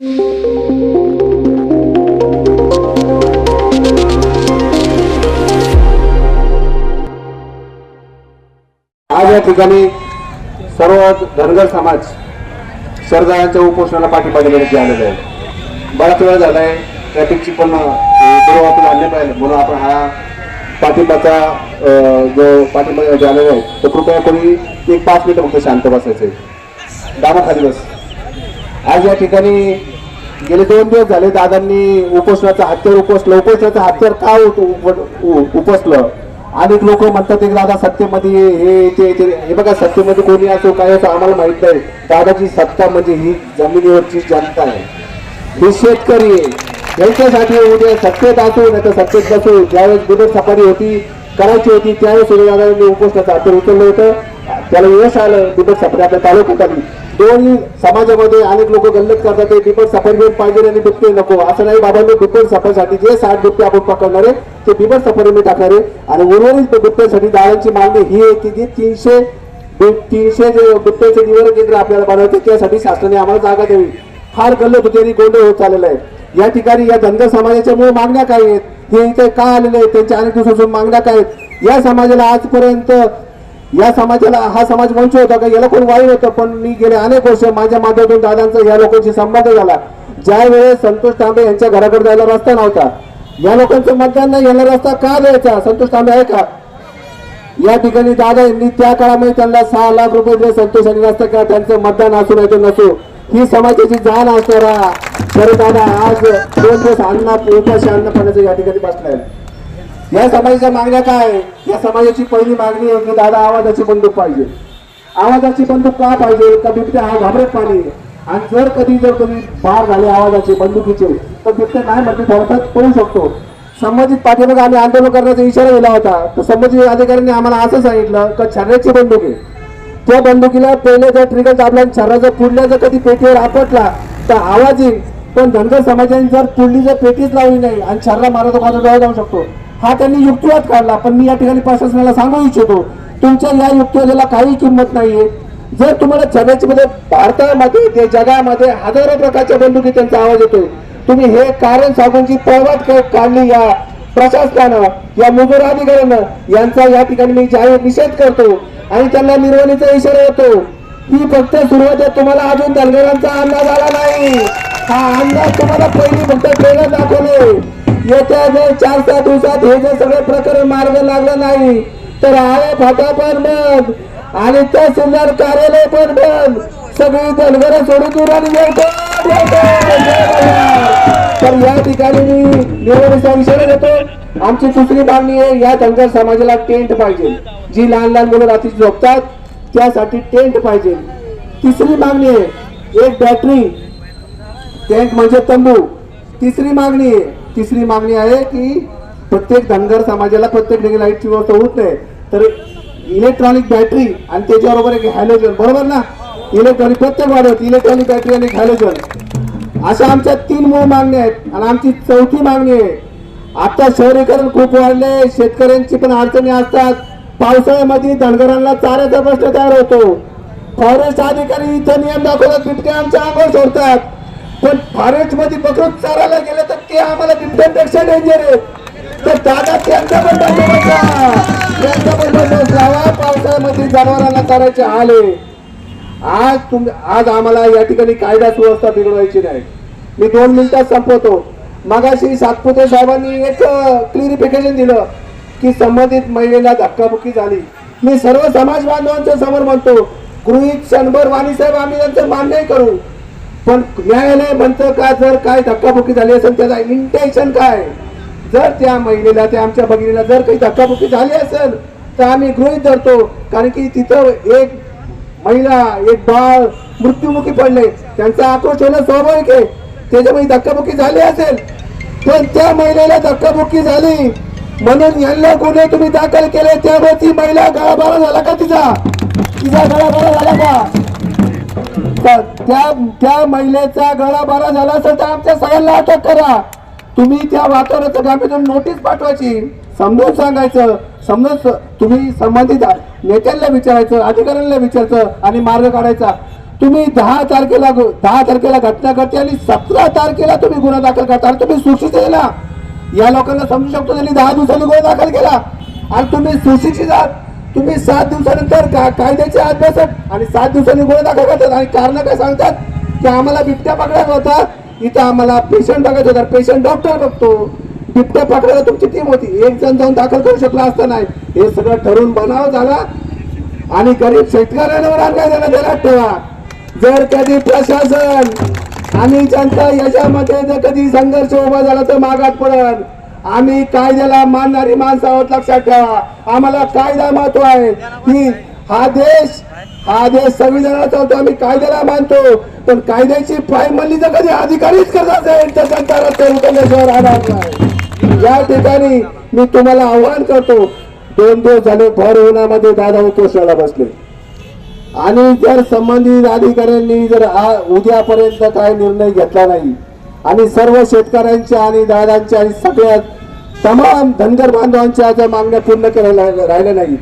आज या ठिकाणी सर्व धनगर समाज सरदारांच्या उपोषणाला पाठिंबा देण्यासाठी आलेला आहे बराच वेळ झालाय ट्रॅफिकची पण आपण आणले पाहिजे म्हणून आपण हा पाठिंबाचा अं, जो पाठिंबा आलेला आहे तो कृपया कोणी एक पाच मिनिटं फक्त शांत बसायचं आहे दामाखाली बस. आज या ठिकाणी गेले दोन दिवस झाले दादांनी उपोषणाचं हत्यार उपोसलं उपोषणाचं हत्यार का उपसलं अनेक लोक म्हणतात दादा सत्तेमध्ये हे ते ते. हे बघा सत्तेमध्ये कोणी असो काय असो आम्हाला माहीत नाही. दादाची सत्ता म्हणजे ही जमिनीवरची जनता आहे. हे शेतकरी आहे. यांच्यासाठी उद्या सत्तेत असो नाही तर सत्तेत नसो ज्यावेळेस बिगर सफारी होती करायची होती त्यावेळेस सूर्यदादांनी उपोषणाचं हत्यार उचललं होतं. त्याला यश आलं बिगर सफारी आपल्या तालुक्यात आली. दोन्ही समाजामध्ये अनेक लोक गल्लत करतात. ते बिबट सफारी घेऊन पाहिजे आणि बिबटे नको. असं नाही बाबांनी बिबट सफरसाठी जे साठ बिबटे आपण पकडणार आहे ते बिबट सफारी टाकणारे आणि उर्वरित बिबट्यासाठी दाळांची मागणी ही आहे की जी तीनशे तीनशे जे बिबट्याचे निवारण केंद्र आपल्याला बनवायचे त्यासाठी शासनाने आम्हाला जागा द्यावी. फार गल्लत होती आणि गोंधळ होत चाललेला आहे. या ठिकाणी या धनगर समाजाच्या मूळ मागण्या काय आहेत? हे इथे का आलेले आहेत? त्यांच्या अनेक दिवसापासून मागण्या काय आहेत? या समाजाला आजपर्यंत या समाजाला हा समाज वंच होता का? याला कोण वाईट होतं? पण मी गेले अनेक वर्ष माझ्या माध्यमातून दादांचा या लोकांशी संबंध झाला. ज्या वेळेस संतोष तांबे यांच्या घराकडे जायला रस्ता नव्हता. या लोकांचं मतदान नाही याला रस्ता का द्यायचा? संतोष तांबे आहे का? या ठिकाणी दादा यांनी त्या काळामध्ये त्यांना सहा लाख रुपये दिले. संतोष आणि रस्ता केला. त्यांचं मतदान असू नाही तर नसो. ही समाजाची जाण असणारा. खरं दादा आज दोन दिवस अन्न उपाशी अन्न पाण्याचं या ठिकाणी बसलाय. या समाजाच्या मागण्या काय? या समाजाची पहिली मागणी आहे की दादा आवाजाची बंदूक पाहिजे. आवाजाची बंदूक का पाहिजे? का बिबट्या हा घाबरत पाणी आणि जर कधी जर तुम्ही बार झाले आवाजाचे बंदुकीचे तर बिबट्या नाही म्हणजे थोडक्यात पळू शकतो. संबंधित पाठीमागे आम्ही आंदोलन करण्याचा इशारा दिला होता. तर संबंधित अधिकाऱ्यांनी आम्हाला असं सांगितलं का छर्याची बंदूक आहे. त्या बंदुकीला पहिले जर ट्रिगर दाबला छर्रा जर पुढल्या जर कधी पेटीवर आपटला तर आवाज येईल. पण धनगर समाजाने जर पुढली जर पेटीच लावली नाही आणि छर्रा मारत माझा जाऊ शकतो. हा त्यांनी युक्तिवाद काढला. पण मी या ठिकाणी प्रशासनाला सांगू इच्छितो तुमच्या या युक्तिवादाला काही किंमत नाहीये. जर तुम्हाला चर्चेमध्ये भारतामध्ये जगामध्ये हजारो प्रकारच्या बंदुकी त्यांचा आवाज येतोय. तुम्ही हे कारण सांगूनची पळवाट काढली या प्रशासनानं या मजूर अधिकाऱ्यानं यांचा या ठिकाणी मी जाहीर निषेध करतो आणि त्यांना निर्वणीचा इशारा येतो ही फक्त सुरुवात आहे तुम्हाला अजून धनगरांचा अंदाज आला नाही. हा अंदाज तुम्हाला पहिली फक्त ट्रेलर दाखवले. येत्या जर चार सात दिवसात हे जर सगळे प्रकरण मार्ग लागला नाही तर आहे फाटा पण बंद. आणि तहसीलदार कार्यालय पण बंद. सगळी धनगर सोडून दूर आणि तर या ठिकाणी मी निवडणुकीचा इशारा देतो आमची दुसरी मागणी आहे या धनगर समाजाला टेंट पाहिजे. जी लहान लहान मुलं रात्री झोपतात त्यासाठी टेंट पाहिजे. तिसरी मागणी आहे एक बॅटरी टेंट म्हणजे तंबू. तिसरी मागणी आहे तिसरी मागणी आहे की प्रत्येक धनगर समाजाला प्रत्येक ठिकाणी लाईटची व्यवस्था होत नाही. तर इलेक्ट्रॉनिक बॅटरी आणि त्याच्याबरोबर एक हॅलोजन बरोबर ना? इलेक्ट्रॉनिक प्रत्येक वाढवत इलेक्ट्रॉनिक बॅटरी आणि हॅलोजन. अशा आमच्या तीन मूळ मागण्या आहेत आणि आमची चौथी मागणी आहे. आता शहरीकरण खूप वाढले शेतकऱ्यांची पण अडचणी असतात. पावसाळ्यामध्ये धनगरांना चाऱ्याचा प्रश्न तयार होतो. फॉरेस्ट अधिकारी इथं नियम दाखवतात बिटके आमच्या अंगावर सोडतात. पण फॉरेस्टमध्ये पकडून चारायला गेले तर ते आम्हाला बिबट्यांपेक्षा डेंजर आहे. तर दादा त्यांचा पण बंदोबस्त त्यांचा पण बंदोबस्त लावा पावसाळ्यामध्ये जनावरांना चारायचे आले. आज तुम आज आम्हाला या ठिकाणी कायदा सुव्यवस्था बिघडवायची नाही. मी दोन मिनिटात संपवतो. मगाशी सातपुते साहेबांनी एक क्लिरिफिकेशन दिलं की संबंधित महिलेला धक्काबुक्की झाली. मी सर्व समाज बांधवांच्या समोर म्हणतो गृहित क्षणभर वाणी साहेब आम्ही त्यांचं मान्य करू. पण न्यायालय म्हणतं का जर काय धक्काबुक्की झाली असेल त्याचा इंटेन्शन काय? जर त्या महिलेला त्या आमच्या भगिनीला जर काही धक्काबुक्की झाली असेल तर आम्ही गृहित धरतो. कारण की तिथं एक महिला एक बाळ मृत्युमुखी पडले. त्यांचा आक्रोश होणं स्वाभाविक आहे. त्याच्यामुळे धक्काबुक्की झाली असेल. पण त्या महिलेला धक्काबुक्की झाली. म्हणून यांना गुन्हे तुम्ही दाखल केले. त्यामुळे ती महिला गळाबारा झाला का तिचा? तिचा गळाबारा झाला का? त्या त्या महिलेचा गळा बरा झाला असेल तर आमच्या सगळ्यांना अटक करा. तुम्ही त्या वातावरणाचं गाभीतून नोटीस पाठवायची. समजून सांगायचं. समजून तुम्ही संबंधित नेत्यांना विचारायचं अधिकाऱ्यांना विचारायचं आणि मार्ग काढायचा. तुम्ही दहा तारखेला दहा तारखेला घटना घडते आणि सतरा तारखेला तुम्ही गुन्हा दाखल करता आणि तुम्ही सुशिक्षित आहे ना? या लोकांना समजू शकतो त्यांनी दहा दिवसांनी गुन्हा दाखल केला. आणि तुम्ही सुशिक्षित आहात. तुम्ही सात दिवसानंतर का कायद्याचे अभ्यासक आणि सात दिवसांनी गुन्हा दाखल करतात. आणि कारण काय सांगतात? की आम्हाला बिबट्या पकडायचा होता. इथं आम्हाला पेशंट बघायचा होता. पेशंट डॉक्टर बघतो. बिबट्या पकडायला तुमची टीम होती. एक जण जाऊन दाखल करू शकला असता नाही. हे सगळं ठरवून बनाव झाला. आणि गरीब शेतकऱ्यांवर अन्याय झाला. त्याला ठेवा. जर कधी प्रशासन आणि जनता याच्यामध्ये जर कधी संघर्ष उभा झाला तर मागात पडल. आम्ही कायद्याला मानणारी माणसं आहोत लक्षात ठेवा. आम्हाला कायदा महत्त्व आहे. की हा देश हा देश संविधानाचा होतो आम्ही कायद्याला मानतो. पण कायद्याची फायमली जर कधी अधिकारीच करत असेल तर त्यांचा रस्त्यावर उतरल्याशिवाय राहणार नाही. या ठिकाणी मी तुम्हाला आव्हान करतो. दोन दिवस झाले भर उन्हामध्ये दादा उपोषणाला बसले. आणि जर संबंधित अधिकाऱ्यांनी जर आ- उद्यापर्यंत काय निर्णय घेतला नाही आणि सर्व शेतकऱ्यांच्या आणि दादांच्या आणि सगळ्या तमाम धनगर बांधवांच्या ज्या मागण्या पूर्ण करायला राहिल्या नाही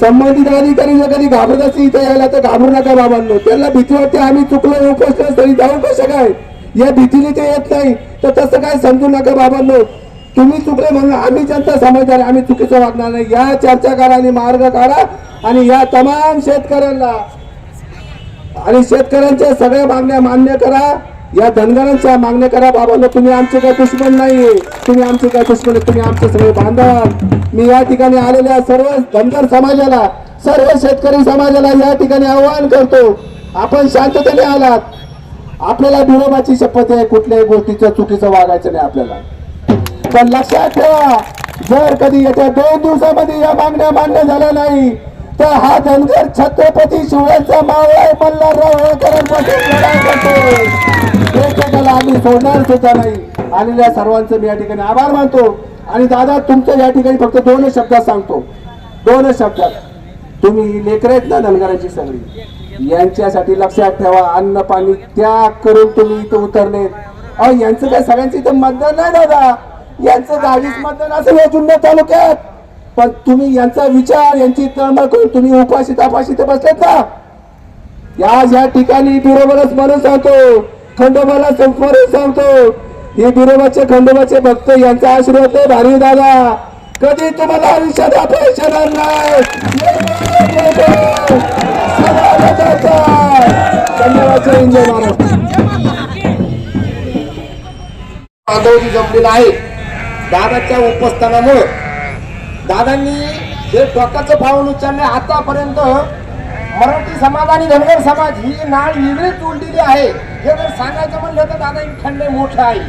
संबंधित अधिकारी जर कधी घाबरत असतील इथे यायला तर घाबरू नका बाबांनो. त्यांना भीती वाटते आम्ही चुकलो उपोषण तरी जाऊ कसं काय? या भीतीने ते येत नाही. तर तसं काय समजू नका बाबांनो. तुम्ही चुकले म्हणून आम्ही जनता समजदार आम्ही चुकीचं वागणार नाही. या चर्चा करा आणि मार्ग काढा आणि या तमाम शेतकऱ्यांना आणि शेतकऱ्यांच्या सगळ्या मागण्या मान्य करा. या धनगरांच्या मागण्या करा बाबांना तुम्ही आमचे काय दुश्मन नाही. तुम्ही आमचे काय दुश्मन आहे, तुम्ही आमचे सगळे बांधव. मी या ठिकाणी आलेल्या सर्व धनगर समाजाला सर्व शेतकरी समाजाला या ठिकाणी आवाहन करतो. आपण शांततेने आलात. आपल्याला विरोधाची शपथ आहे. कुठल्याही गोष्टीचं चुकीचं वागायचं नाही आपल्याला. पण लक्षात ठेवा जर कधी येत्या दोन दिवसामध्ये या मागण्या मान्य झाल्या नाही तर हा धनगर छत्रपती शिवरायांचा मावळा मल्हारराव होळकरांपासून लढाई करतो एकेकाला आम्ही सोडणार सुद्धा नाही. आलेल्या सर्वांचं मी या ठिकाणी आभार मानतो. आणि दादा तुमचं या ठिकाणी फक्त दोनच शब्दात सांगतो. दोनच शब्दात. तुम्ही लेकर आहेत ना धनगरांची सगळी? यांच्यासाठी लक्षात ठेवा अन्न पाणी त्याग करून तुम्ही इथं उतरले. अहो यांचं काय सगळ्यांचं इथं मतदान नाही दादा? यांचं दहावीस मतदान असेल या जुन्या तालुक्यात. पण तुम्ही यांचा विचार यांची तळमळ करून तुम्ही उपाशी तापाशी ते बसलेत ना? या या ठिकाणी बरोबरच म्हणून सांगतो. खंडोबाला संस्मरण सांगतो. हे बिरोबाचे खंडोबाचे भक्त यांचा आशीर्वाद आहे भारी दादा. कधी तुम्हाला आयुष्यात अपयश येणार नाही? सदा जमलेला आहे दादाच्या उपस्थानामुळे. दादांनी जे टोकाचं पाऊल उचलले आतापर्यंत मराठी समाज आणि धनगर समाज ही नाळ वेगळीच उललेली आहे. हे जर सांगायचं म्हणलं तर दादा खंड मोठं आहे.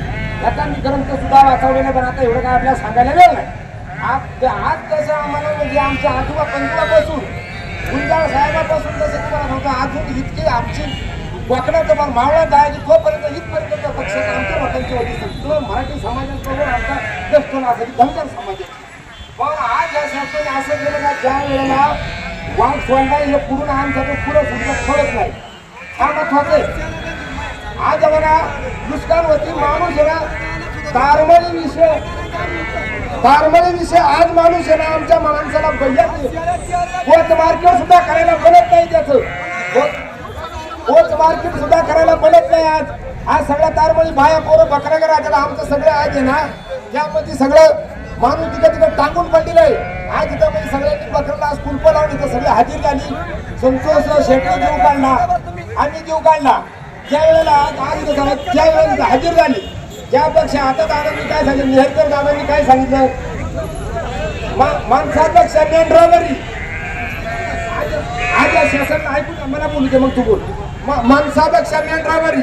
आता मी ग्रंथ सुद्धा वाचवलेला पण आता एवढं काय आपल्याला सांगायला वेळ नाही. आज आज कसं आम्हाला म्हणजे आमच्या आजोबा पंजोबापासून गुंजाळ साहेबापासून जसं तुम्हाला सांगतो अजून इतकी आमची वाकड्याचं पण मावळा जायची तोपर्यंत इथपर्यंत पक्ष आमच्या लोकांची होती सगळं मराठी समाजाबरोबर आमचा ज्येष्ठ असेल धनगर समाजाची. पण आज या संस्थेने असं केलं का ज्या वेळेला वाघ सोडला हे पुढून आमचं पुढं सुद्धा सोडत नाही. हा महत्वाचं आहे. आज बघा दुष्काळवरती माणूस आहे ना तारमळी विषय. तारमळी विषय आज माणूस आहे ना आमच्या माणसाला भैया पोत मार्केट सुद्धा करायला बनत नाही त्याचं. पोच मार्केट सुद्धा करायला बनत नाही आज. आज सगळ्या तारमळी बाया पोरं बकऱ्या त्याला आमचं सगळं आज आहे ना त्यामध्ये सगळं माणूस तिकडे तिकडे टाकून पडलेलं आहे. आज तिथं म्हणजे सगळ्यांनी बकऱ्याला आज कुलप लावली तर सगळी हाजीर झाली. संतोष शेट्टी जीव काढला. आम्ही जीव काढला. ज्या वेळेला आज आज झाला ज्या वेळेला हजर झाली त्यापेक्षा आता दादांनी काय सांगितलं निहत्तर दादांनी काय सांगितलं? मा- माणसापेक्षा ड्रायव्हरी आज या शासन ऐकून मला बोलू दे मग तू बोल. मा- माणसापेक्षा ड्रायव्हरी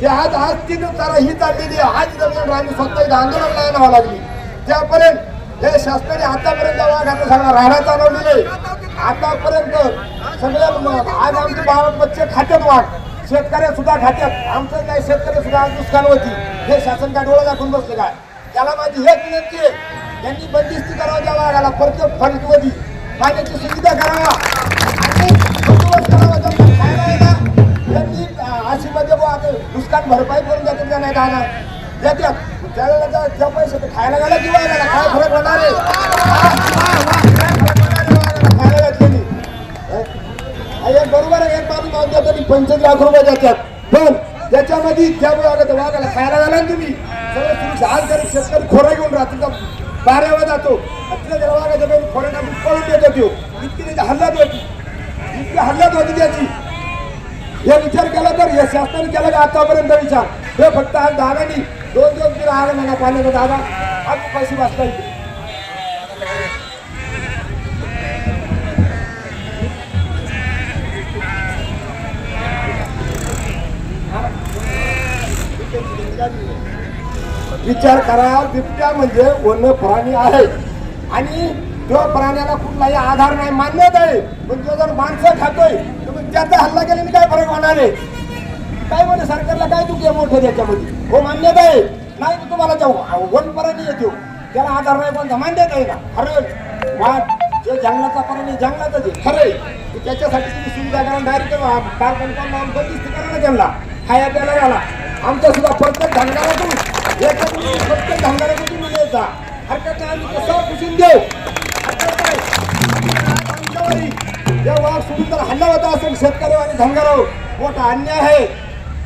ते आज आज तीन तारा ही चाललेली आहे. आज दरम्यान मेंढरा आम्ही स्वतः आंदोलन आंदोलनाला लागली. त्यापर्यंत हे शासनाने आतापर्यंत वाघाचा सगळा राहणा चालवलेले आहे. आतापर्यंत सगळ्या आज आमचे बाबा बच्चे खात्यात वाघ. शेतकऱ्या सुद्धा खात्यात आमचं काय शेतकरी सुद्धा आज नुकसान होती. हे शासन काय डोळा दाखवून बसले काय? त्याला माझी हेच विनंती आहे. त्यांनी बंदिस्ती करावं त्या वाघाला प्रत्येक फळीमध्ये पाण्याची सुविधा करावा. आणि बंदोबस्त करावा. जर खायला आहे ना, अशी म्हणजे मध्ये नुकसान भरपाई करून देतात का नाही दादा देतात त्याला जर त्या पैसे खायला गेला किंवा याला काय फरक होणार आहे? काय फरक होणार आहे? एक बरोबर आहे. म्हणतात आणि पंचवीस लाख रुपये देतात. पण त्याच्यामध्ये त्या वागायचं वागायला खायला झाला ना तुम्ही. सगळं जरी शेतकरी खोरा घेऊन राहतो बाऱ्यावर जातो. तिला त्याला वागायचं काही खोरा टाकून पळून देतो इतकी त्याची हल्लात होती. इतकी हल्लात होती त्याची. हे विचार केला तर हे शासनाने केला का आतापर्यंत विचार? हे फक्त आज दादानी दोन दिवस तिला आलं पाण्याचा दादा आज पैसे बसला विचार करा बिबट्या म्हणजे वन्य प्राणी आहे आणि जो प्राण्याला कुठलाही आधार नाही मान्यता आहे. पण तो जर माणसं खातोय तर मग त्याचा हल्ला केल्याने काय फरक होणार आहे? काय म्हणे सरकारला काय दुखी आहे मोठं त्याच्यामध्ये? हो मान्यता आहे. नाही तर तुम्हाला जाऊ वन प्राणी येतो. त्याला आधार नाही पण मान्यता आहे ना? खरं वाट जे जंगलाचा प्राणी जंगलातच आहे. खरं आहे. त्याच्यासाठी तुम्ही सुविधा करा डायरेक्ट करून बंदिस्त करा ना त्यांना. खाया प्यायला झाला आमच्या सुद्धा प्रत्येक धंगारातून प्रत्येक धंगारातून तुम्ही यायचा हरकत नाही आम्ही कसं पुसून देऊ? जेव्हा हल्ला होता असेल शेतकरी आणि धनगराव मोठा अन्याय आहे.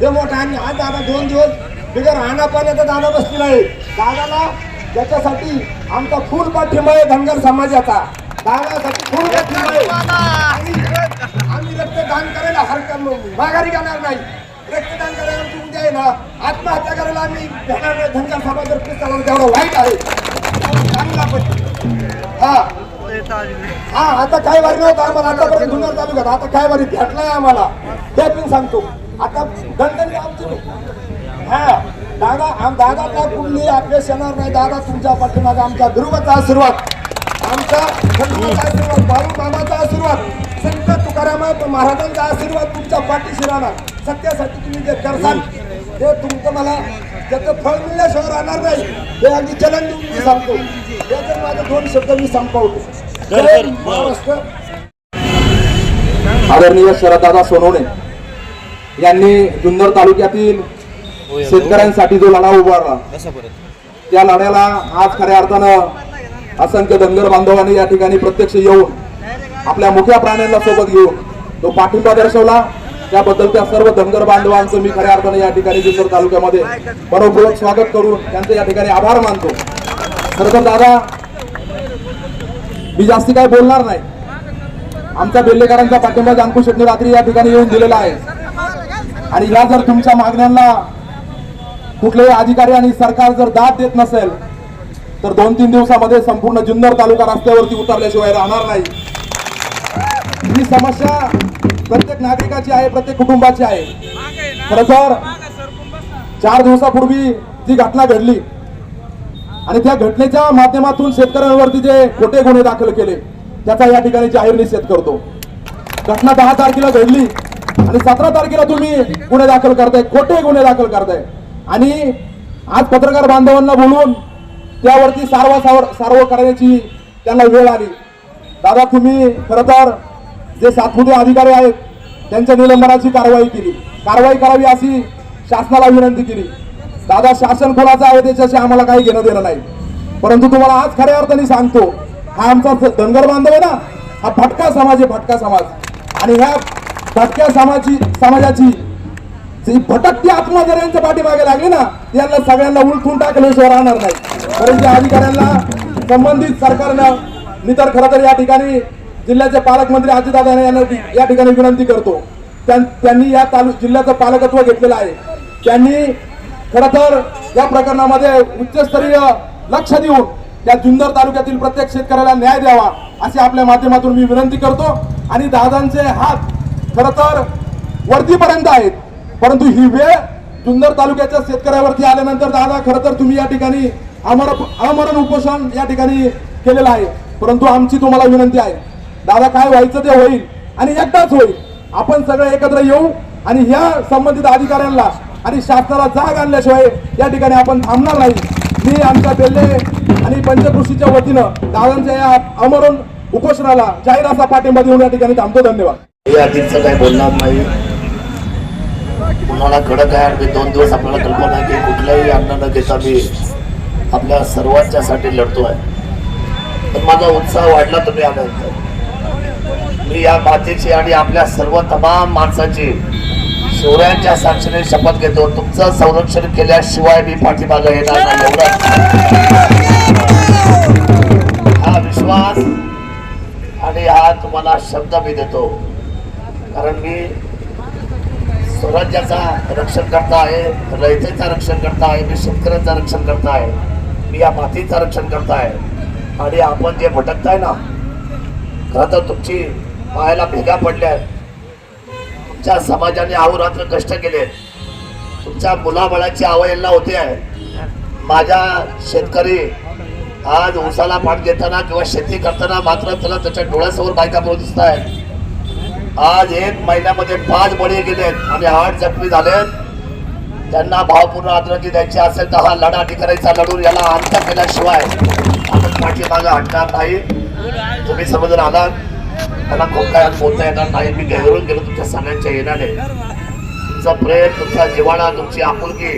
ते मोठा अन्याय. आज दादा दोन दिवस बिगर राहण्या पाण्याचा दादा बसलेला आहे. दादाला त्याच्यासाठी आमचा फुल पाठिंबा आहे धनगर समाजाचा. दादासाठी फुल पाठिंबा आहे. आम्ही रक्त दान करायला हरकत माघारी जाणार नाही. रक्तदान करायला आमची आहे ना. आत्महत्या करायला आम्ही घेणार नाही. धनगर समाज चालवलं तेवढं वाईट आहे. चांगला पण. हा. हा आता काय वारी नव्हतं आम्हाला. आतापर्यंत चालू आहे आता काय वारी भेटलाय आम्हाला. ते पण सांगतो. आता दणदणी आमची हा. दादा आम दादाला कुठली अपेक्षा येणार नाही. दादा तुमच्या पाठीमागे आमच्या ध्रुवाचा आशीर्वाद. आमचा आशीर्वाद. बाळू बाबाचा आशीर्वाद. संत तुकाराम महाराजांचा आशीर्वाद तुमच्या पाठीशी राहणार सत्यासाठी तुम्ही जे करसाल ते तुमचं मला त्याचं फळ मिळण्याशिवाय राहणार नाही हे अगदी चलन देऊन मी सांगतो. त्याचे माझे दोन शब्द मी संपवतो. महाराष्ट्र. आदरणीय शरददादा सोनवणे यांनी जुन्नर तालुक्यातील शेतकऱ्यांसाठी जो लढा उभारला त्या लढ्याला आज खऱ्या अर्थानं असंख्य धनगर बांधवांनी या ठिकाणी प्रत्यक्ष येऊन आपल्या मुख्या प्राण्यांना सोबत घेऊन तो पाठिंबा दर्शवला. त्याबद्दल त्या सर्व धनगर बांधवांचं मी खऱ्या अर्थाने या ठिकाणी जुन्नर तालुक्यामध्ये बरोबर स्वागत करून त्यांचे या ठिकाणी आभार मानतो. खरं तर दादा मी जास्ती काय बोलणार नाही. आमच्या बेल्लेकरांचा पाठिंबा जांकू शेट्टी रात्री या ठिकाणी येऊन दिलेला आहे. आणि या जर तुमच्या मागण्यांना कुठलेही अधिकारी आणि सरकार जर दाद देत नसेल तर दोन तीन दिवसामध्ये संपूर्ण जुन्नर तालुका रस्त्यावरती उतरल्याशिवाय राहणार नाही. ही समस्या प्रत्येक नागरिकाची आहे प्रत्येक कुटुंबाची आहे. खर तर चार दिवसापूर्वी जी घटना घडली आणि त्या घटनेच्या माध्यमातून शेतकऱ्यांवरती जे खोटे गुन्हे दाखल केले त्याचा या ठिकाणी जाहीर निषेध करतो. घटना दहा तारखेला घडली आणि सतरा तारखेला तुम्ही गुन्हे दाखल करताय खोटे गुन्हे दाखल करताय. आणि आज पत्रकार बांधवांना बोलून त्यावरती सारवा सावर सारव करण्याची त्यांना वेळ आली. दादा तुम्ही खरं तर जे सातपुते अधिकारी आहेत त्यांच्या निलंबनाची कारवाई केली. कारवाई करावी अशी शासनाला विनंती केली. दादा शासन कोणाचं आहे त्याच्याशी आम्हाला काही घेणं देणं नाही. परंतु तुम्हाला आज खऱ्या अर्थाने सांगतो हा आमचा धनगर बांधव आहे ना हा फटका समाज आहे फटका समाज. आणि ह्या फटक्या समाजी समाजाची जी भटकती आत्मा जर यांच्या पाठीमागे लागली ना त्यांना सगळ्यांना उलटून टाकल्याशिवाय राहणार नाही. परंतु त्या अधिकाऱ्यांना संबंधित सरकारनं मी तर खरं तर या ठिकाणी जिल्ह्याचे पालकमंत्री अजितदादा यांना या ठिकाणी विनंती करतो. त्यांनी या तालु जिल्ह्याचं पालकत्व घेतलेलं आहे. त्यांनी खरं तर या प्रकरणामध्ये उच्चस्तरीय लक्ष देऊन त्या जुन्नर तालुक्यातील प्रत्येक शेतकऱ्याला न्याय द्यावा अशी आपल्या माध्यमातून मी विनंती करतो. आणि दादांचे हात खरं तर वरतीपर्यंत आहेत. परंतु ही वेळ जुन्नर तालुक्याच्या शेतकऱ्यावरती आल्यानंतर दादा खरं तर तुम्ही या ठिकाणी अमर अमरण उपोषण या ठिकाणी केलेलं आहे. परंतु आमची तुम्हाला विनंती आहे. दादा काय व्हायचं ते होईल आणि एकदाच होईल. आपण सगळे एकत्र येऊ आणि ह्या संबंधित अधिकाऱ्यांना आणि शासनाला जाग आणल्याशिवाय या ठिकाणी आपण थांबणार नाही. मी आमच्या बेल्ले आणि पंचकृषीच्या वतीनं दादांच्या या अमरण उपोषणाला जाहीर असा पाठिंबा देऊन या ठिकाणी थांबतो. धन्यवाद. या काही बोलणार नाही. कुणाला कडक आहे आणि दोन दिवस आपल्याला कल्पना आहे की कुठल्याही अन्न न घेता मी आपल्या सर्वांच्यासाठी लढतो आहे तर माझा उत्साह वाढला तुम्ही आल्यानंतर. मी या मातेची आणि आपल्या सर्व तमाम माणसाची शिवरायांच्या साक्षीने शपथ घेतो. तुमचं संरक्षण केल्याशिवाय मी पाठीमागं येणार नाही. एवढा. हा विश्वास आणि हा तुम्हाला शब्द मी देतो. कारण मी स्वराज्याचा रक्षण करता आहे रयतेचा रक्षण करता आहे मी शेतकऱ्याचा रक्षण करता आहे मी या मातीचं रक्षण करता आहे. आणि आपण जे भटकताय ना खरं तर तुमची पायाला भेगा पडल्या. आहेत तुमच्या समाजाने अहोरात्र कष्ट केले. तुमच्या मुलाबळाची आवयला होते आहे. माझ्या शेतकरी आज उसाला पाठ देताना किंवा शेती करताना मात्र त्याला त्याच्या डोळ्यासमोर बायका बोलत दिसत आहेत. आज एक महिन्यामध्ये पाच बळी गेलेत आणि आठ जखमी झालेत. त्यांना भावपूर्ण आदरांजली द्यायची असेल तर हा लढा करायचा लढून याला अंत केल्याशिवाय आपण पाठीमागं हटणार नाही. तुम्ही समजून आलात. त्यांना खूप काय बोलता येणार नाही. मी गैरून गेलो तुमच्या सगळ्यांच्या येण्याने. तुमचा प्रेम तुमचा जिवाळा तुमची आपुलकी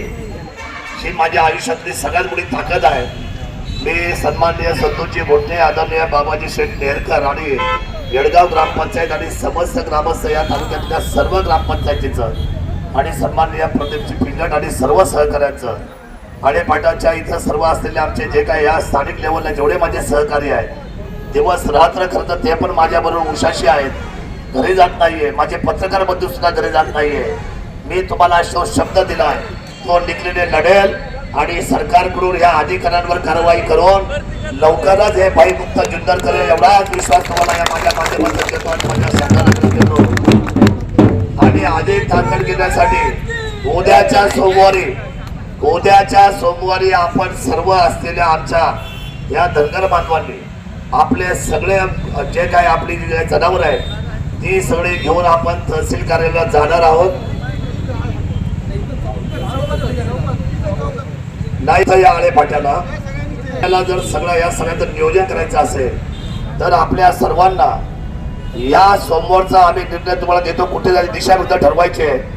ही माझ्या आयुष्यातली सगळ्यात मोठी ताकद आहे. मी सन्माननीय संतोषजी मोठे आदरणीय बाबाजी शेठ नेरकर आणि येडगाव ग्रामपंचायत आणि समस्त ग्रामस्थ या तालुक्यातल्या सर्व ग्रामपंचायतीचं आणि सन्माननीय प्रदीपजी पिंगट आणि सर्व सहकाऱ्यांचं आणि पाटाच्या इथं सर्व असलेले आमचे जे काही या स्थानिक लेवलला जेवढे माझे सहकारी आहेत दिवस रात्र करतात ते पण माझ्याबरोबर उशाशी आहेत. घरी जात नाहीये. माझे पत्रकार बंधू सुद्धा घरी जात नाहीये. मी तुम्हाला शो शब्द दिलाय. तो निघलेले लढेल आणि सरकारकडून या अधिकाऱ्यांवर कारवाई करून लवकरच हे भयमुक्त जुन्नर करेल एवढाच विश्वास तुम्हाला या माझ्या माध्यमातून देतो आणि माझ्या सरकारकडे देतो. आणि अधिक ताकद घेण्यासाठी उद्याच्या सोमवारी उद्याच्या सोमवारी आपण सर्व असलेल्या आमच्या या धनगर बांधवांनी आपले सगळे जे काय आपली जी काही जनावर आहेत ती सगळी घेऊन आपण तहसील कार्यालयात जाणार आहोत. नाही तर या आळे फाट्याला त्याला जर सगळं या सगळ्याचं नियोजन करायचं असेल तर आपल्या सर्वांना या सोमवारचा आम्ही निर्णय तुम्हाला देतो कुठे जायची दिशाबद्दल ठरवायचे ठरवायची आहे.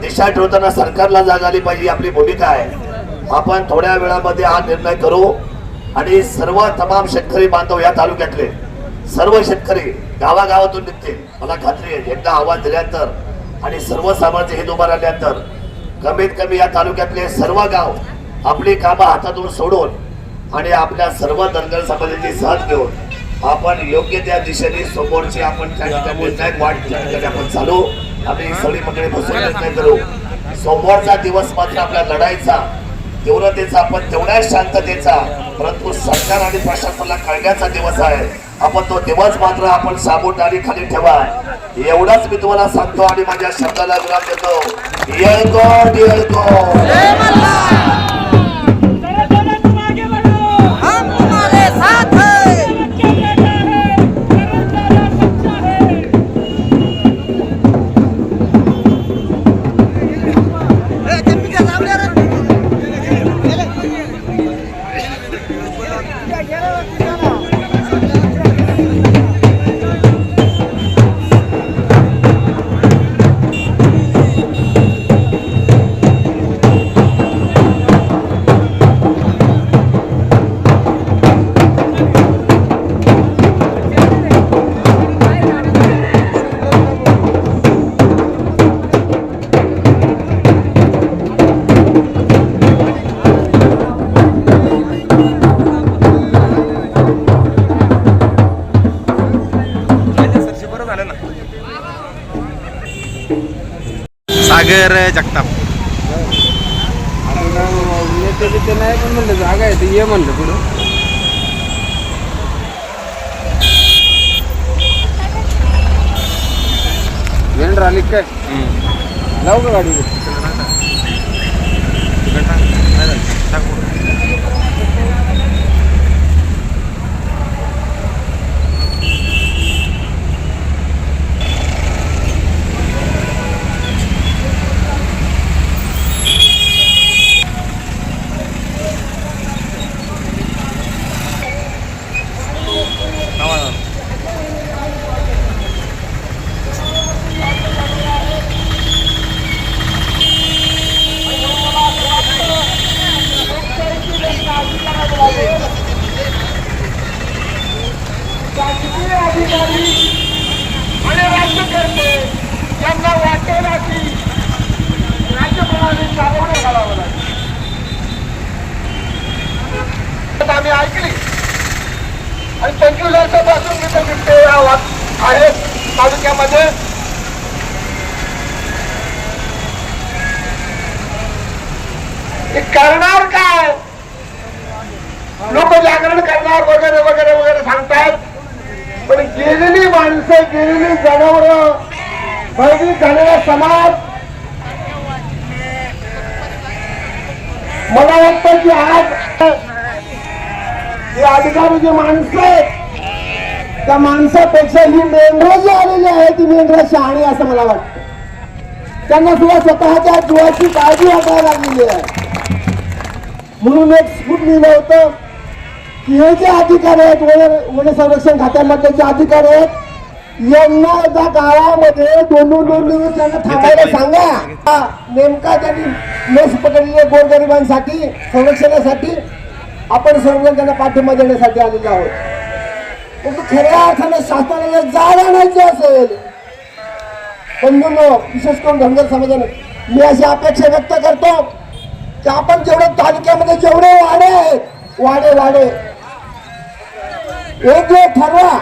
दिशा ठरवताना सरकारला जाग आली पाहिजे आपली भूमिका आहे. आपण थोड्या वेळामध्ये हा निर्णय करू. आणि सर्व तमाम शेतकरी बांधव या तालुक्यातले सर्व शेतकरी गावागावातून निघतील. मला खात्री आहे एकदा आवाज दिल्यानंतर आणि सर्व सामान्य हिंद उभा राहिल्यानंतर कमीत कमी या तालुक्यातले सर्व गाव आपली कामं हातातून सोडून आणि आपल्या सर्व धनगर समाजाची साथ घेऊन आपण योग्य त्या दिशेने समोरची आपण त्या ठिकाणी निर्णायक वाट त्या ठिकाणी आपण चालू. आम्ही सगळी मंडळी बसून करू. सोमवारचा दिवस मात्र आपल्या लढाईचा तीव्रतेचा आपण तेवढ्याच शांततेचा परंतु सरकार आणि प्रशासनाला कळण्याचा दिवस आहे. आपण तो दिवस मात्र आपण साबूट आणि खाली ठेवा. एवढाच मी तुम्हाला सांगतो आणि माझ्या शब्दाला विराम देतो. येळको येळको सागर जगताप. नेते बिते नाही पण म्हणलं जागा आहे ते ये म्हणलं पुढं. वेंडर आली काय? लावू का गाडी लोक जागरण करणार वगैरे वगैरे वगैरे सांगतात पण गेलेली माणसं गेलेली जनावर भयभीत झालेला समाज मला वाटतं की आज हे अधिकारी जी माणसं आहेत त्या माणसापेक्षा ही मेंढ्र जी आलेली आहे ती मेंढ्र शहाणी असं मला वाटतं. त्यांना सुद्धा स्वतःच्या जीवाची काळजी वाटायला लागलेली आहे. म्हणून एक स्फुट लिहिलं होतं हे जे अधिकारी आहेत वन वन संरक्षण खात्यामधले जे अधिकारी आहेत यांना त्या गावामध्ये दोन दोन दोन दिवस त्यांना थांबायला सांगा. नेमका त्यांनी लस पकडलेल्या गोरगरिबांसाठी संरक्षणासाठी आपण सर्वजण त्यांना पाठिंबा देण्यासाठी आलेलो आहोत. परंतु खऱ्या अर्थाने शासनाला जाग आणायची असेल बंधूंनो विशेष करून धनगर समाजाने मी अशी अपेक्षा व्यक्त करतो की आपण जेवढे तालुक्यामध्ये जेवढे वाडे आहेत वाडे वाडे एक ठरवा.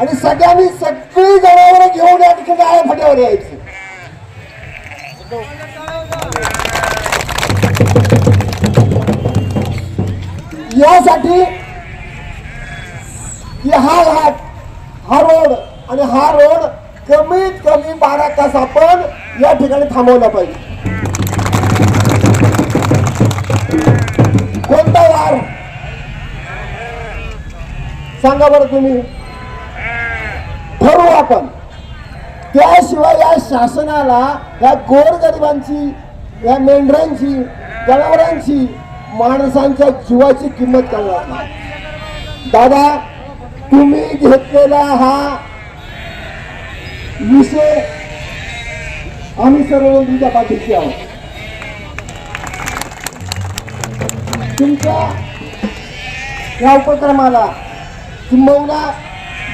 आणि सगळ्यांनी सगळी जनावर घेऊन या ठिकाणी आया फट्यावर यायची. यासाठी की हा घाट हा रोड आणि हा रोड कमीत कमी बारा तास आपण या ठिकाणी थांबवला पाहिजे. कोणता वार? सांगा बरं तुम्ही. ठरवू आपण. त्याशिवाय या शासनाला या गोरगरिबांची या मेंढरांची जनावरांची माणसांच्या जीवाची किंमत कळणार नाही. दादा तुम्ही घेतलेला हा विषय आम्ही सर्व तुमच्या पाठीशी आहोत. तुमच्या या उपक्रमाला किंबहुना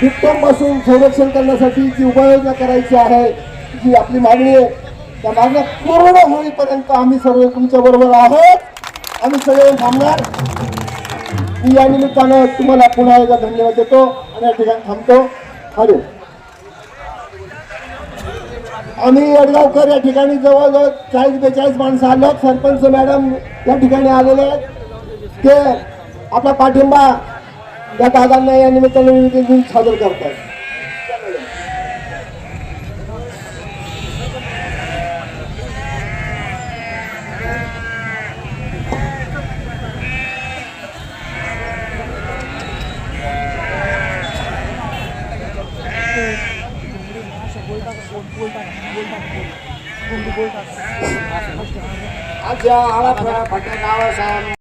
बिटकॉमपासून संरक्षण करण्यासाठी जी उपाययोजना करायची आहे जी आपली मागणी आहे त्या मागण्या पूर्ण होईपर्यंत आम्ही सर्व तुमच्या बरोबर आहोत. आम्ही सगळे थांबणार. मी या निमित्तानं तुम्हाला पुन्हा एकदा धन्यवाद देतो आणि या ठिकाणी थांबतो. हॅलो. आम्ही यडगावकर या ठिकाणी जवळजवळ चाळीस बेचाळीस माणसं आलो. सरपंच मॅडम या ठिकाणी आलेले आहेत. ते आपला पाठिंबा या दादांना या निमित्ताने विविध दिन सादर करतात अच्छा आळा फटा गावाचा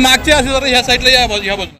मागचे मागच्या असेल जरा ह्या साईडला या बाजू- ह्या बाजू